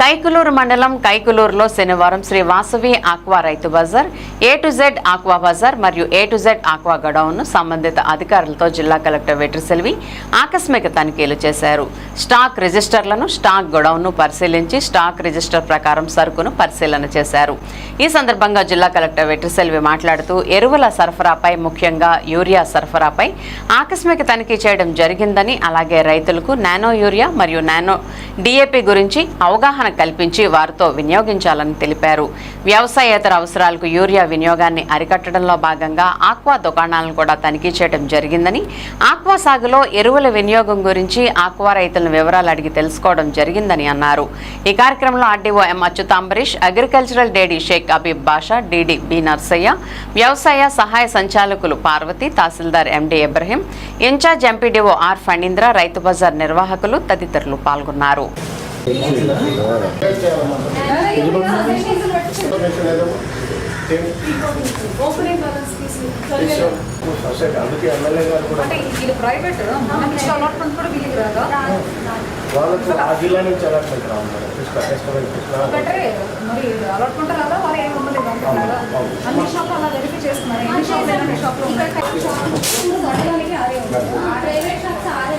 కైకులూరు మండలం కైకులూరులో శనివారం శ్రీ వాసవి ఆక్వా రైతు బజార్ ఏ టు జెడ్ ఆక్వా బజార్ మరియు ఏ టు జెడ్ ఆక్వా గడౌన్ను సంబంధిత అధికారులతో జిల్లా కలెక్టర్ వెట్రిసెల్వి ఆకస్మిక తనిఖీలు చేశారు. స్టాక్ రిజిస్టర్లను స్టాక్ గొడౌన్ను పరిశీలించి స్టాక్ రిజిస్టర్ ప్రకారం సరుకును పరిశీలన చేశారు. ఈ సందర్భంగా జిల్లా కలెక్టర్ వెట్రిసెల్వి మాట్లాడుతూ ఎరువుల సరఫరాపై ముఖ్యంగా యూరియా సరఫరాపై ఆకస్మిక తనిఖీ చేయడం జరిగిందని అలాగే రైతులకు నానో యూరియా మరియు నానో డిఏపి గురించి అవగాహన కల్పించి వారితో వినియోగించాలని తెలిపారు. వ్యవసాయేతర అవసరాలకు యూరియా వినియోగాన్ని అరికట్టడంలో భాగంగా ఆక్వా దుకాణాలను కూడా తనిఖీ చేయడం జరిగిందని ఆక్వా సాగులో ఎరువుల వినియోగం గురించి ఆక్వా రైతులను వివరాలు అడిగి తెలుసుకోవడం జరిగిందని అన్నారు. ఈ కార్యక్రమంలో RDO M Achyutambarish agricultural DD Sheikh Habib Basha DD B Narsaiah వ్యవసాయ సహాయ సంచాలకులు పార్వతి తహసీల్దార్ MD Ibrahim incharge MPDO R Phanindra రైతు బజార్ నిర్వాహకులు తదితరులు పాల్గొన్నారు. అందుకే ఎమ్మెల్యే గారు కూడా ఇది ప్రైవేట్ అలాట్మెంట్ కూడా వీళ్ళకి రాదా వాళ్ళకు ఆ జిల్లా నుంచి అలాట్మెంట్ కృష్ణ కృష్ణ కృష్ణ మరి అలాట్మెంట్ రాదా వాళ్ళు ఏమి అంటున్నారా అన్ని షాప్లు అలా వెరిఫై చేస్తున్నారు ఎన్ని షాప్లు ఎన్ని షాప్లు ఉన్నాయి private shops are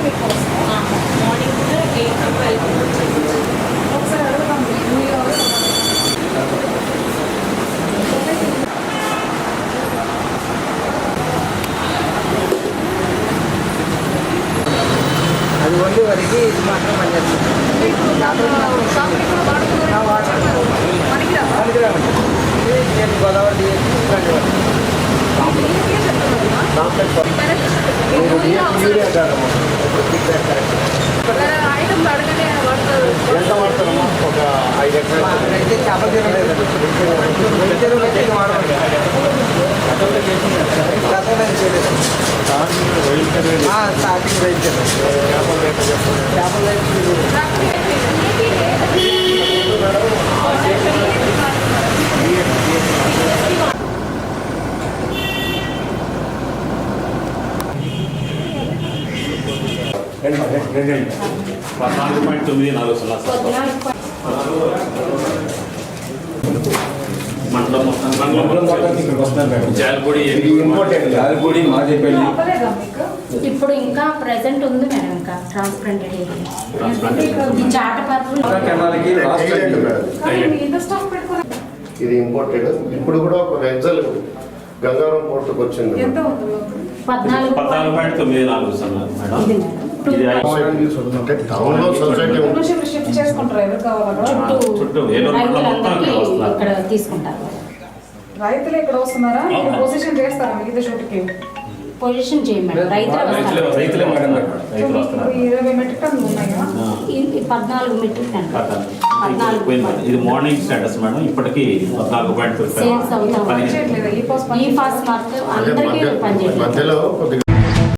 మూడు రోజులు చెక్ చేస్తాం అంటే వాళ్ళు crowd stuff online match non subsidy ఎవరైనా కొంచెం ఫార్వర్డ్ ఏమంటే ఒకసారి అడుగుతాం మీరు అది వండి వరకు ఇది మాత్రం పనిచేస్తుంది షాప్కి కూడా వాడుతున్నారు మనకి రావా? పనికిరామండి ఇది నేను గోదావరి ఎంత వాడతారమ్మా ఒక ఐదు ఎకరాలు చేపల చెరువు అయితే చేపలు వాడమండి గతంలో ఏం చేయలేదు చేపలు స్టార్టింగ్ రైతు చేపలు చేపల పద్నాలుగు పాయింట్ తొమ్మిది నాలుగు సున్నా మండలం మొత్తం జాలపూడి జాలిపూడి ఇప్పుడు ఇంకా. ప్రెసెంట్ ఉంది మేడం. ఇంకా పెట్టుకున్నారు ఇది ఇంపోర్టెడ్ ఇప్పుడు కూడా ఒక రెగ్జల్ గంగారం పోర్టుకు వచ్చింది పద్నాలుగు పాయింట్ తొమ్మిది నాలుగు సున్నా మేడం. టౌన్లో సొసైటీ చుట్టూ. ఇక్కడ తీసుకుంటారు. రైతులు ఇక్కడ వస్తున్నారా. పొజిషన్ చేస్తారా మిగతా షూట్కి పొజిషన్ చేయం మేడం. రైతులు ఇరవై మెట్రిక్ టన్నులు ఉన్నాయా? పద్నాలుగు మెట్రిక్ టన్ పద్నాలుగు. పద్నాలుగు పోయింది. ఇది మార్నింగ్ స్టేటస్ మేడం. ఇప్పటికీ పద్నాలుగు పాయింట్ ఈ పాస్ ఫాస్ట్ మార్క్ అందరికీ